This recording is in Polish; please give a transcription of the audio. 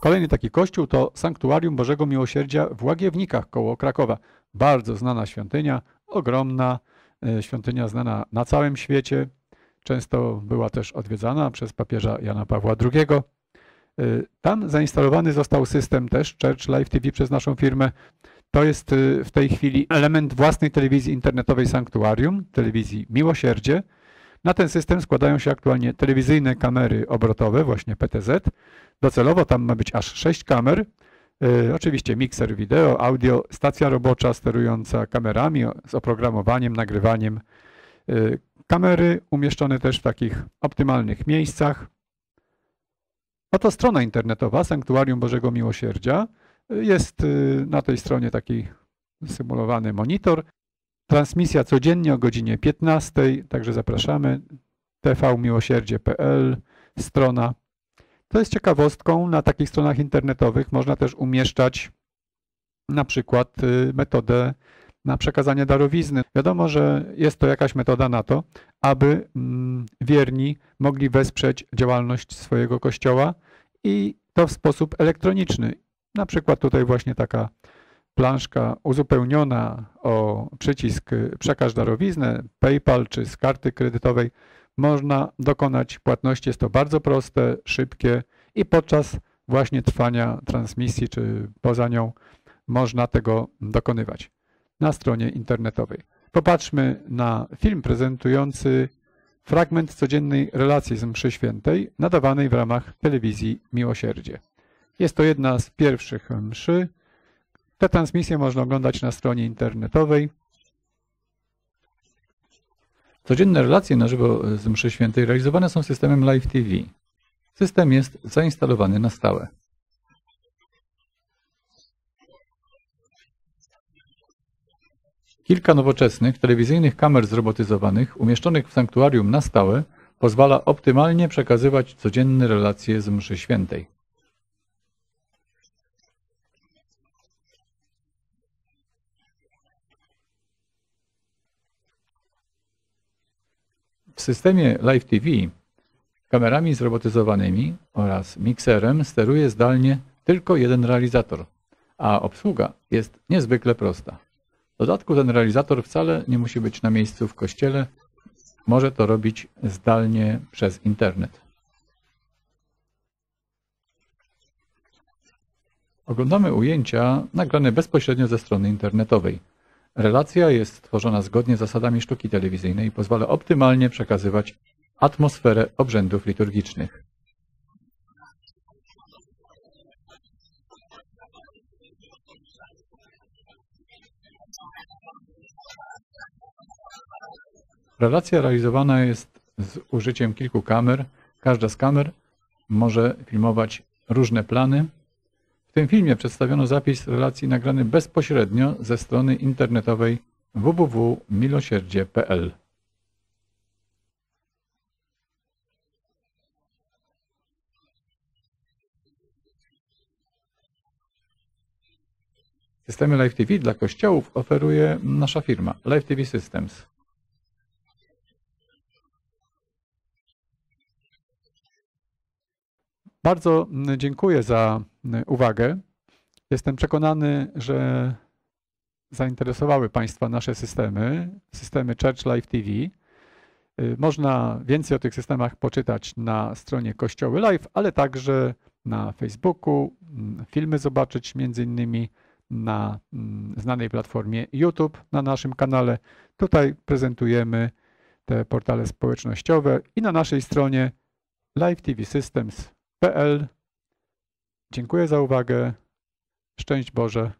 Kolejny taki kościół to Sanktuarium Bożego Miłosierdzia w Łagiewnikach koło Krakowa. Bardzo znana świątynia, ogromna e, świątynia znana na całym świecie. Często była też odwiedzana przez papieża Jana Pawła II. E, tam zainstalowany został system też Church Live TV przez naszą firmę. To jest e, w tej chwili element własnej telewizji internetowej Sanktuarium, telewizji Miłosierdzie. Na ten system składają się aktualnie telewizyjne kamery obrotowe, właśnie PTZ. Docelowo tam ma być aż 6 kamer. Yy, oczywiście mikser wideo, audio, stacja robocza sterująca kamerami z oprogramowaniem, nagrywaniem. Yy, kamery umieszczone też w takich optymalnych miejscach. Oto strona internetowa Sanktuarium Bożego Miłosierdzia. Jest yy, na tej stronie taki symulowany monitor. Transmisja codziennie o godzinie 15, także zapraszamy. tvmiłosierdzie.pl, strona. To jest ciekawostką, na takich stronach internetowych można też umieszczać na przykład y, metodę na przekazanie darowizny. Wiadomo, że jest to jakaś metoda na to, aby mm, wierni mogli wesprzeć działalność swojego kościoła i to w sposób elektroniczny. Na przykład tutaj właśnie taka planszka uzupełniona o przycisk przekaż darowiznę, PayPal czy z karty kredytowej można dokonać płatności. Jest to bardzo proste, szybkie i podczas właśnie trwania transmisji czy poza nią można tego dokonywać na stronie internetowej. Popatrzmy na film prezentujący fragment codziennej relacji z mszy świętej nadawanej w ramach telewizji Miłosierdzie. Jest to jedna z pierwszych mszy, te transmisje można oglądać na stronie internetowej. Codzienne relacje na żywo z mszy świętej realizowane są systemem Live TV. System jest zainstalowany na stałe. Kilka nowoczesnych telewizyjnych kamer zrobotyzowanych umieszczonych w sanktuarium na stałe pozwala optymalnie przekazywać codzienne relacje z mszy świętej. Systemie Live TV kamerami zrobotyzowanymi oraz mikserem steruje zdalnie tylko jeden realizator, a obsługa jest niezwykle prosta. W dodatku ten realizator wcale nie musi być na miejscu w kościele, może to robić zdalnie przez internet. Oglądamy ujęcia nagrane bezpośrednio ze strony internetowej. Relacja jest stworzona zgodnie z zasadami sztuki telewizyjnej i pozwala optymalnie przekazywać atmosferę obrzędów liturgicznych. Relacja realizowana jest z użyciem kilku kamer. Każda z kamer może filmować różne plany, tym filmie przedstawiono zapis relacji nagrany bezpośrednio ze strony internetowej www.milosierdzie.pl. Systemy Live TV dla kościołów oferuje nasza firma Live TV Systems. Bardzo dziękuję za uwagę. Jestem przekonany, że zainteresowały Państwa nasze systemy, systemy Church Live TV. Y, można więcej o tych systemach poczytać na stronie Kościoły Live, ale także na Facebooku, mm, filmy zobaczyć między innymi na mm, znanej platformie YouTube na naszym kanale. Tutaj prezentujemy te portale społecznościowe i na naszej stronie livetvsystems.pl Dziękuję za uwagę. Szczęść Boże.